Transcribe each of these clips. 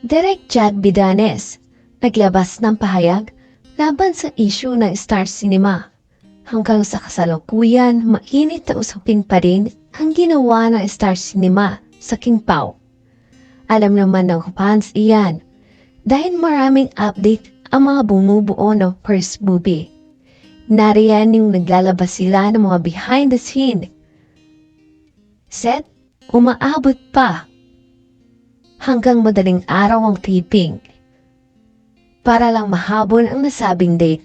Direk Jad Bidanes, naglabas ng pahayag laban sa issue ng Star Cinema. Hanggang sa kasalukuyan, mainit na usapin pa rin ang ginawa ng Star Cinema sa King Pao. Alam naman ng fans iyan dahil maraming update ang mga bumubuo ng first movie. Nariyan yung naglalabas sila ng mga behind the scene. Set, umaabot pa hanggang madaling araw ang taping. Para lang mahabol ang nasabing date.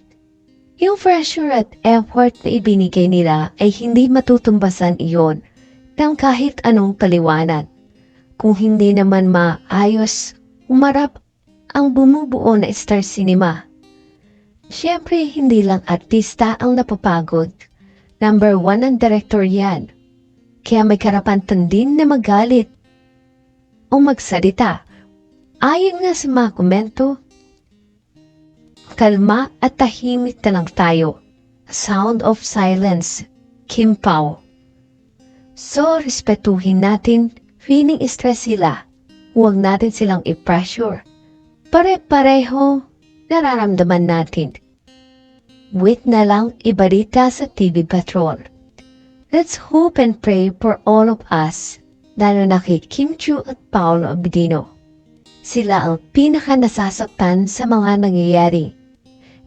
Yung pressure at effort na ibinigay nila ay hindi matutumbasan iyon ng kahit anong paliwanag. Kung hindi naman maayos, umarap ang bumubuo na Star Cinema. Siyempre, hindi lang artista ang napapagod. Number one ang director yan. Kaya may karapatan din na magalit o magsalita. Ayon nga sa mga komento, kalma at tahimik na lang tayo. Sound of silence, Kim Pao. So, respetuhin natin, feeling stress sila. Huwag natin silang i-pressure. Pare-pareho, nararamdaman natin. Wait na lang ibalita sa TV Patrol. Let's hope and pray for all of us lalo na kay Kim Chu at Paolo Abidino. Sila ang pinaka nasasaktan sa mga nangyayari.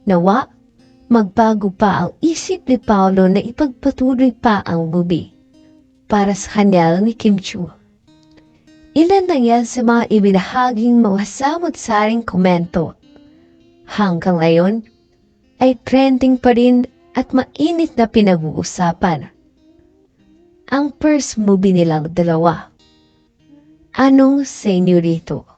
Nawa, magbago pa ang isip ni Paolo na ipagpatuloy pa ang movie para sa kanya ni Kim Chu. Ilan na yan sa mga ibinahaging mga samot-saring komento. Hanggang ngayon, ay trending pa rin at mainit na pinag-uusapan ang first movie nilang dalawa. Anong senyorito?